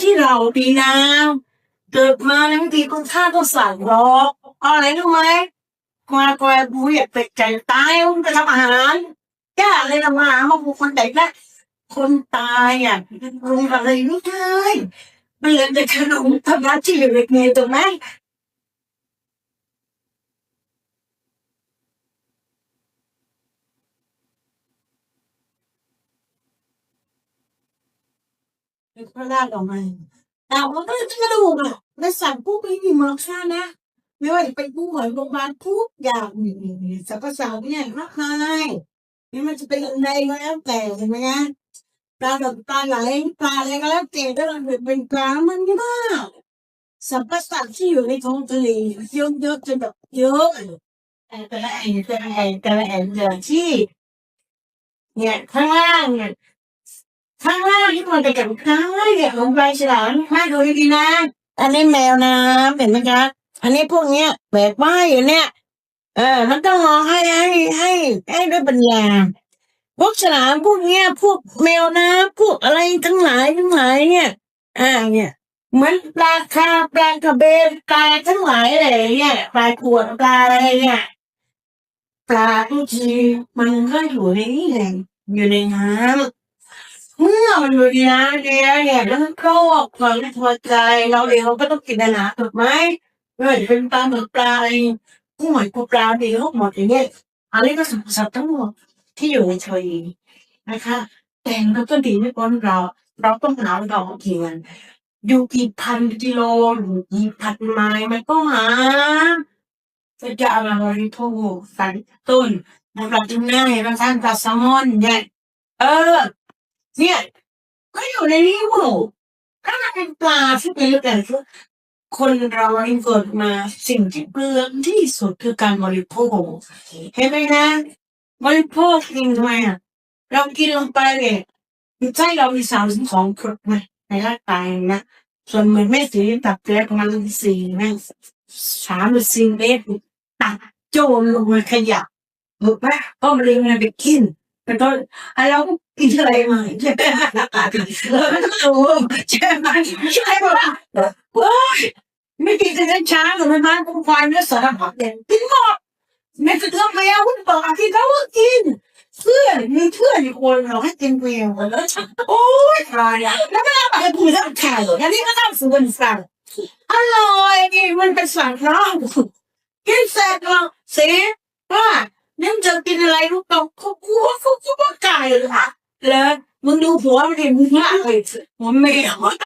ที่เราปีนะเกิดมาในบางทีคุณค่าก็สั่งรอกอะไรรู้ไหมมาแกวบุยเป็ดไก่ตายมึงจะทำอาหารแก้อะไรละมามาบุคนเด็กนะคนตายอะลุงอะไรไม่ได้มันเหลือแต่ขนมทำร้านที่เล็กๆไงถูกไหม พระราชออกมาแต่ว่าก็จะกระดูกอะและสั่งปุ๊บไม่มีมูลค่านะไม่ว่าจะเป็นผู้ป่วยโรงพยาบาลทุกอย่างนี่นี่นี่สรรพสามิตเนี่ยมากมายนี่มันจะเป็นอะไรก็แล้วแต่เห็นไหมนะปลาแบบปลาไหลปลาอะไรก็แล้วแต่ถ้าเราเป็นปลามันเยอะมากสรรพสัตว์ที่อยู่ในท้องทะเลเยอะเยอะจนแบบเยอะแต่ละแห่งแต่ละแห่งแต่ละแห่งแต่ละที่ เนี่ยข้างล่างเนี่ย ข้างล่างที่มันจะกับข้างล่างเนี่ยลงไปฉลามให้ดูดีๆนะ อันนี้แมวน้ำเห็นไหมคะ อันนี้พวกเนี้ยแบกว่ายอยู่เนี่ย เออ มันต้องมองให้ให้ให้ให้ด้วยปัญญา พวกฉลามพวกเนี้ย พวกแมวน้ำพวกอะไรทั้งหลายทั้งหลายเนี่ย อ่าเนี่ยเหมือนปลาคาปลากระเบนปลาทั้งหลายอะไรเนี่ยปลาขวดปลาอะไรเนี่ยปลาทุกทีมันก็อยู่ในนี่แหละอยู่ในน้ำ เมื่อมันอยู่ดีนะเดียวเนี่ยแล้วมันก็ความพอใจเราเองเราก็ต้องกินอาหารถูกไหมไม่ว่าจะเป็นปลาหมึกปลาอะไรกุ้งหอยปูปลาดีทั้งหมดอย่างเงี้ยอันนี้ก็สรรพสัตว์ทั้งหมดที่อยู่ในทะเลนะคะ แต่เราก็ดีไม่พ้นเรา เราต้องหาเรากินอยู่กี่พันกิโลหรือกี่พันไมล์มันก็หาจะจะเอามาบริโภคสันต้นนะครับจึงง่ายบางท่านปลาแซลมอนเนี่ยเออ เนี่ยก็อยู่ในนี้หมดถ้ามันเป็นปลาที่เป็นเรื่องแต่คือคนเราเกิดมาสิ่งที่เปลืองที่สุดคือการบริโภคเห็นไหมนะบริโภคจริงทำไมอะเรากินลงไปเนี่ยใจเรามีสามสิบสองครบไหมในร่างกายนะส่วนมันไม่สีตับแก๊ประมาณสี่แม่งสามหรือสี่เมตรตัดโจมลงมาขยะถูกไหมก็มันเลยมันไปกิน เป็นต้นไอ้เราก็กินอะไรมาใช่ไหมเราก็ต้องรู้ใช่ไหมใช่ไหมว้าไม่กินแต่ช้าหรือไม่มากุ้งควายเนื้อสารพัดเด่นกินหมดไม่กระเทือกแมวคุณบอกที่เขาก็กินเพื่อนมีเพื่อนอีกคนเราให้กินแมวแล้วโอ้ยตายแล้วแล้วไม่เอาไปคุยกับใครอันนี้ก็ต้องสูนสั่งอร่อยนี่มันเป็นสั่งน้องกินเสร็จแล้วเสียว่านั่นจะกินอะไรลูกเราเขาก เขากลัวไก่เลยค่ะเลยมึงดูผัวมันเห็นมึงมากเลยหัวเมว